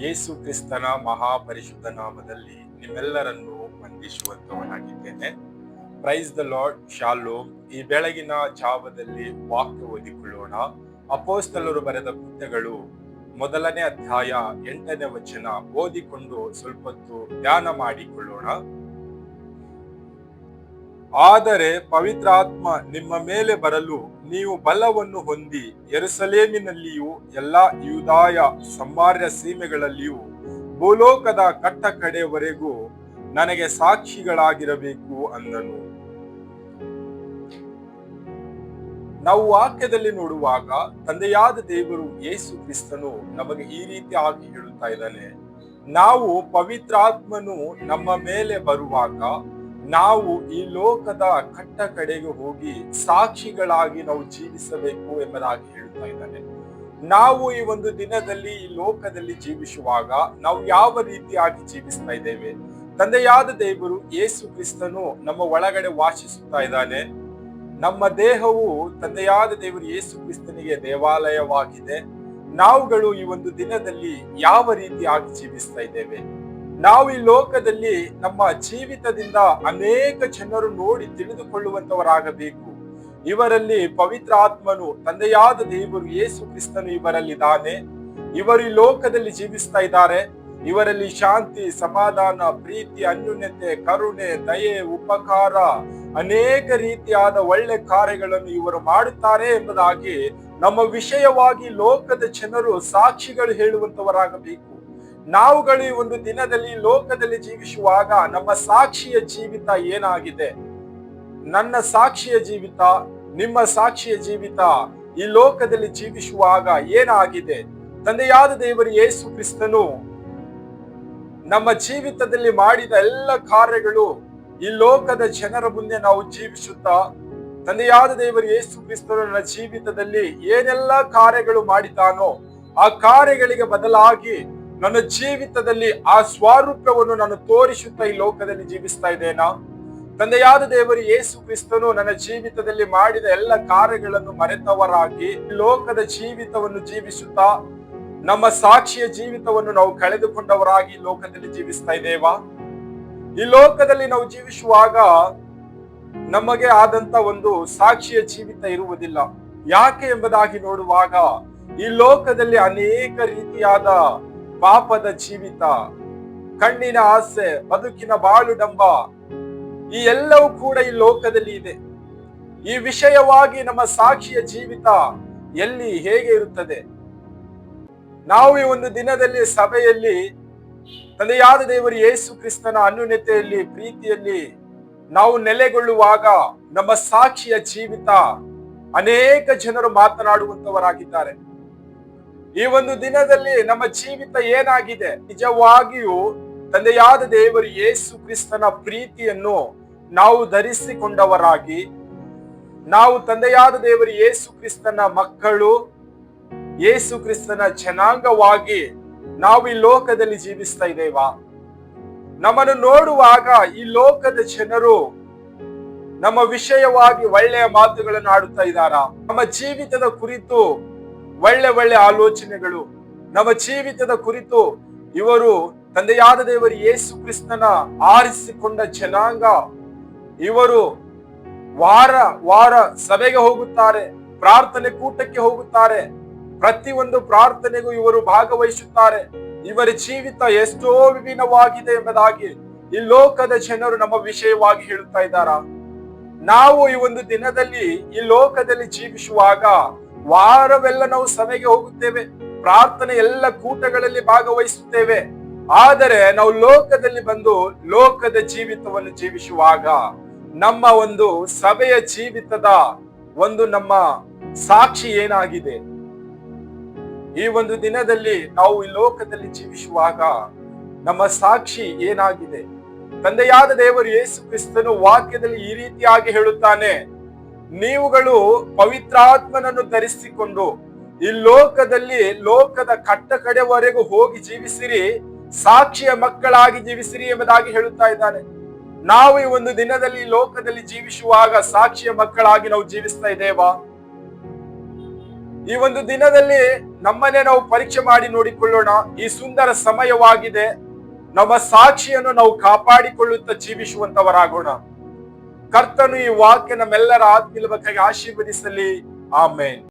ಯೇಸು ಕ್ರಿಸ್ತನ ಮಹಾಪರಿಶುದ್ಧ ನಾಮದಲ್ಲಿ ನಿಮ್ಮೆಲ್ಲರನ್ನು ವಂದಿಸುವಂತವನಾಗಿದ್ದೇನೆ. ಪ್ರೈಸ್ ದ ಲಾರ್ಡ್ ಶಾಲೋ ಈ ಬೆಳಗಿನ ಜಾವದಲ್ಲಿ ವಾಕ್ಯ ಓದಿಕೊಳ್ಳೋಣ. ಅಪೋಸ್ತಲರು ಬರೆದ ಕೃತ್ಯಗಳು ಮೊದಲನೇ ಅಧ್ಯಾಯ ಎಂಟನೇ ವಚನ. ಓದಿಕೊಂಡು ಸ್ವಲ್ಪ ಹೊತ್ತು ಧ್ಯಾನ ಮಾಡಿಕೊಳ್ಳೋಣ. ಆದರೆ ಪವಿತ್ರಾತ್ಮ ನಿಮ್ಮ ಮೇಲೆ ಬರಲು ನೀವು ಬಲವನ್ನು ಹೊಂದಿ ಎರುಸಲೇಮಿನಲ್ಲಿಯೂ ಎಲ್ಲಾ ಯುದಾಯ ಸಮಾರ್ಯ ಸೀಮೆಗಳಲ್ಲಿಯೂ ಭೂಲೋಕದ ಕಟ್ಟ ಕಡೆಯವರೆಗೂ ನನಗೆ ಸಾಕ್ಷಿಗಳಾಗಿರಬೇಕು ಅಂದನು. ನಾವು ವಾಕ್ಯದಲ್ಲಿ ನೋಡುವಾಗ ತಂದೆಯಾದ ದೇವರು ಯೇಸು ಕ್ರಿಸ್ತನು ನಮಗೆ ಈ ರೀತಿಯಾಗಿ ಹೇಳುತ್ತಾ ಇದ್ದಾನೆ, ನಾವು ಪವಿತ್ರಾತ್ಮನು ನಮ್ಮ ಮೇಲೆ ಬರುವಾಗ ನಾವು ಈ ಲೋಕದ ಕಟ್ಟ ಕಡೆಗೆ ಹೋಗಿ ಸಾಕ್ಷಿಗಳಾಗಿ ನಾವು ಜೀವಿಸಬೇಕು ಎಂಬುದಾಗಿ ಹೇಳ್ತಾ ಇದ್ದಾನೆ. ನಾವು ಈ ಒಂದು ದಿನದಲ್ಲಿ ಈ ಲೋಕದಲ್ಲಿ ಜೀವಿಸುವಾಗ ನಾವು ಯಾವ ರೀತಿಯಾಗಿ ಜೀವಿಸ್ತಾ ಇದ್ದೇವೆ? ತಂದೆಯಾದ ದೇವರು ಯೇಸು ಕ್ರಿಸ್ತನು ನಮ್ಮ ಒಳಗಡೆ ವಾಸಿಸುತ್ತಾ ಇದ್ದಾನೆ. ನಮ್ಮ ದೇಹವು ತಂದೆಯಾದ ದೇವರು ಯೇಸು ಕ್ರಿಸ್ತನಿಗೆ ದೇವಾಲಯವಾಗಿದೆ. ನಾವುಗಳು ಈ ಒಂದು ದಿನದಲ್ಲಿ ಯಾವ ರೀತಿಯಾಗಿ ಜೀವಿಸ್ತಾ ಇದ್ದೇವೆ? ನಾವು ಈ ಲೋಕದಲ್ಲಿ ನಮ್ಮ ಜೀವಿತದಿಂದ ಅನೇಕ ಜನರು ನೋಡಿ ತಿಳಿದುಕೊಳ್ಳುವಂತವರಾಗಬೇಕು. ಇವರಲ್ಲಿ ಪವಿತ್ರ ಆತ್ಮನು, ತಂದೆಯಾದ ದೇವರು ಯೇಸು ಕ್ರಿಸ್ತನು ಇವರಲ್ಲಿದ್ದಾನೆ. ಇವರು ಈ ಲೋಕದಲ್ಲಿ ಜೀವಿಸ್ತಾ ಇದ್ದಾರೆ. ಇವರಲ್ಲಿ ಶಾಂತಿ, ಸಮಾಧಾನ, ಪ್ರೀತಿ, ಅನ್ಯೂನ್ಯತೆ, ಕರುಣೆ, ದಯೆ, ಉಪಕಾರ, ಅನೇಕ ರೀತಿಯಾದ ಒಳ್ಳೆ ಕಾರ್ಯಗಳನ್ನು ಇವರು ಮಾಡುತ್ತಾರೆ ಎಂಬುದಾಗಿ ನಮ್ಮ ವಿಷಯವಾಗಿ ಲೋಕದ ಜನರು ಸಾಕ್ಷಿಗಳು ಹೇಳುವಂತವರಾಗಬೇಕು. ನಾವುಗಳು ಒಂದು ದಿನದಲ್ಲಿ ಲೋಕದಲ್ಲಿ ಜೀವಿಸುವಾಗ ನಮ್ಮ ಸಾಕ್ಷಿಯ ಜೀವಿತ ಏನಾಗಿದೆ? ನನ್ನ ಸಾಕ್ಷಿಯ ಜೀವಿತ, ನಿಮ್ಮ ಸಾಕ್ಷಿಯ ಜೀವಿತ ಈ ಲೋಕದಲ್ಲಿ ಜೀವಿಸುವಾಗ ಏನಾಗಿದೆ? ತಂದೆಯಾದ ದೇವರು ಯೇಸು ಕ್ರಿಸ್ತನು ನಮ್ಮ ಜೀವಿತದಲ್ಲಿ ಮಾಡಿದ ಎಲ್ಲ ಕಾರ್ಯಗಳು ಈ ಲೋಕದ ಜನರ ಮುಂದೆ ನಾವು ಜೀವಿಸುತ್ತಾ, ತಂದೆಯಾದ ದೇವರು ಯೇಸು ಕ್ರಿಸ್ತನು ನನ್ನ ಜೀವಿತದಲ್ಲಿ ಏನೆಲ್ಲ ಕಾರ್ಯಗಳು ಮಾಡಿದ್ದಾನೋ ಆ ಕಾರ್ಯಗಳಿಗೆ ಬದಲಾಗಿ ನನ್ನ ಜೀವಿತದಲ್ಲಿ ಆ ಸ್ವಾರೂಪ್ಯವನ್ನು ನಾನು ತೋರಿಸುತ್ತಾ ಈ ಲೋಕದಲ್ಲಿ ಜೀವಿಸ್ತಾ ಇದ್ದೇನಾ? ತಂದೆಯಾದ ದೇವರು ಯೇಸು ಕ್ರಿಸ್ತನು ನನ್ನ ಜೀವಿತದಲ್ಲಿ ಮಾಡಿದ ಎಲ್ಲ ಕಾರ್ಯಗಳನ್ನು ಮರೆತವರಾಗಿ ಲೋಕದ ಜೀವಿತವನ್ನು ಜೀವಿಸುತ್ತಾ, ನಮ್ಮ ಸಾಕ್ಷಿಯ ಜೀವಿತವನ್ನು ನಾವು ಕಳೆದುಕೊಂಡವರಾಗಿ ಲೋಕದಲ್ಲಿ ಜೀವಿಸ್ತಾ ಇದ್ದೇವಾ? ಈ ಲೋಕದಲ್ಲಿ ನಾವು ಜೀವಿಸುವಾಗ ನಮಗೆ ಆದಂತ ಒಂದು ಸಾಕ್ಷಿಯ ಜೀವಿತ ಇರುವುದಿಲ್ಲ. ಯಾಕೆ ಎಂಬುದಾಗಿ ನೋಡುವಾಗ ಈ ಲೋಕದಲ್ಲಿ ಅನೇಕ ರೀತಿಯಾದ ಪಾಪದ ಜೀವಿತ, ಕಣ್ಣಿನ ಆಸೆ, ಬದುಕಿನ ಬಾಳುಡಂಬ ಈ ಎಲ್ಲವೂ ಕೂಡ ಈ ಲೋಕದಲ್ಲಿ ಇದೆ. ಈ ವಿಷಯವಾಗಿ ನಮ್ಮ ಸಾಕ್ಷಿಯ ಜೀವಿತ ಎಲ್ಲಿ ಹೇಗೆ ಇರುತ್ತದೆ? ನಾವು ಈ ಒಂದು ದಿನದಲ್ಲಿ ಸಭೆಯಲ್ಲಿ ತಂದೆಯಾದ ದೇವರು ಯೇಸು ಕ್ರಿಸ್ತನ ಅನ್ಯೂನ್ಯತೆಯಲ್ಲಿ, ಪ್ರೀತಿಯಲ್ಲಿ ನಾವು ನೆಲೆಗೊಳ್ಳುವಾಗ ನಮ್ಮ ಸಾಕ್ಷಿಯ ಜೀವಿತ ಅನೇಕ ಜನರು ಮಾತನಾಡುವಂತವರಾಗಿದ್ದಾರೆ. ಈ ಒಂದು ದಿನದಲ್ಲಿ ನಮ್ಮ ಜೀವಿತ ಏನಾಗಿದೆ? ನಿಜವಾಗಿಯೂ ತಂದೆಯಾದ ದೇವರು ಯೇಸು ಕ್ರಿಸ್ತನ ಪ್ರೀತಿಯನ್ನು ನಾವು ಧರಿಸಿಕೊಂಡವರಾಗಿ, ನಾವು ತಂದೆಯಾದ ದೇವರು ಯೇಸು ಕ್ರಿಸ್ತನ ಮಕ್ಕಳು, ಯೇಸು ಕ್ರಿಸ್ತನ ಜನಾಂಗವಾಗಿ ನಾವು ಈ ಲೋಕದಲ್ಲಿ ಜೀವಿಸ್ತಾ ಇದ್ದೇವಾ? ನಮ್ಮನ್ನು ನೋಡುವಾಗ ಈ ಲೋಕದ ಜನರು ನಮ್ಮ ವಿಷಯವಾಗಿ ಒಳ್ಳೆಯ ಮಾತುಗಳನ್ನು ಆಡುತ್ತಾ ಇದ್ದಾರಾ? ನಮ್ಮ ಜೀವಿತದ ಕುರಿತು ಒಳ್ಳೆ ಒಳ್ಳೆ ಆಲೋಚನೆಗಳು ನಮ್ಮ ಜೀವಿತದ ಕುರಿತು ಇವರು ತಂದೆಯಾದ ದೇವರು ಯೇಸು ಕ್ರಿಸ್ತನ ಆರಿಸಿಕೊಂಡ ಜನಾಂಗ. ಇವರು ವಾರ ವಾರ ಸಭೆಗೆ ಹೋಗುತ್ತಾರೆ, ಪ್ರಾರ್ಥನೆ ಕೂಟಕ್ಕೆ ಹೋಗುತ್ತಾರೆ, ಪ್ರತಿಯೊಂದು ಪ್ರಾರ್ಥನೆಗೂ ಇವರು ಭಾಗವಹಿಸುತ್ತಾರೆ. ಇವರ ಜೀವಿತ ಎಷ್ಟೋ ವಿಭಿನ್ನವಾಗಿದೆ ಎಂಬುದಾಗಿ ಈ ಲೋಕದ ಜನರು ನಮ್ಮ ವಿಷಯವಾಗಿ ಹೇಳುತ್ತಾ ಇದ್ದಾರಾ? ನಾವು ಈ ಒಂದು ದಿನದಲ್ಲಿ ಈ ಲೋಕದಲ್ಲಿ ಜೀವಿಸುವಾಗ ವಾರವೆಲ್ಲ ನಾವು ಸಭೆಗೆ ಹೋಗುತ್ತೇವೆ, ಪ್ರಾರ್ಥನೆ ಎಲ್ಲ ಕೂಟಗಳಲ್ಲಿ ಭಾಗವಹಿಸುತ್ತೇವೆ. ಆದರೆ ನಾವು ಲೋಕದಲ್ಲಿ ಬಂದು ಲೋಕದ ಜೀವಿತವನ್ನು ಜೀವಿಸುವಾಗ ನಮ್ಮ ಒಂದು ಸಭೆಯ ಜೀವಿತದ ಒಂದು ನಮ್ಮ ಸಾಕ್ಷಿ ಏನಾಗಿದೆ? ಈ ಒಂದು ದಿನದಲ್ಲಿ ನಾವು ಈ ಲೋಕದಲ್ಲಿ ಜೀವಿಸುವಾಗ ನಮ್ಮ ಸಾಕ್ಷಿ ಏನಾಗಿದೆ? ತಂದೆಯಾದ ದೇವರು ಯೇಸು ಕ್ರಿಸ್ತನು ವಾಕ್ಯದಲ್ಲಿ ಈ ರೀತಿಯಾಗಿ ಹೇಳುತ್ತಾನೆ. ನೀವುಗಳು ಪವಿತ್ರಾತ್ಮನನ್ನು ಧರಿಸಿಕೊಂಡು ಈ ಲೋಕದಲ್ಲಿ ಲೋಕದ ಕಟ್ಟ ಕಡೆವರೆಗೂ ಹೋಗಿ ಜೀವಿಸಿರಿ, ಸಾಕ್ಷಿಯ ಮಕ್ಕಳಾಗಿ ಜೀವಿಸಿರಿ ಎಂಬುದಾಗಿ ಹೇಳುತ್ತಾ ಇದ್ದಾನೆ. ನಾವು ಈ ಒಂದು ದಿನದಲ್ಲಿ ಲೋಕದಲ್ಲಿ ಜೀವಿಸುವಾಗ ಸಾಕ್ಷಿಯ ಮಕ್ಕಳಾಗಿ ನಾವು ಜೀವಿಸ್ತಾ ಇದ್ದೇವಾ? ಈ ಒಂದು ದಿನದಲ್ಲಿ ನಮ್ಮನ್ನೇ ನಾವು ಪರೀಕ್ಷೆ ಮಾಡಿ ನೋಡಿಕೊಳ್ಳೋಣ. ಈ ಸುಂದರ ಸಮಯವಾಗಿದೆ. ನಮ್ಮ ಸಾಕ್ಷಿಯನ್ನು ನಾವು ಕಾಪಾಡಿಕೊಳ್ಳುತ್ತಾ ಜೀವಿಸುವಂತವರಾಗೋಣ. ಕರ್ತನು ಈ ವಾಕ್ಯ ನಮ್ಮೆಲ್ಲರ ಆತ್ಮೀಯ ಆಶೀರ್ವದಿಸಲಿ. ಆಮೇನ್.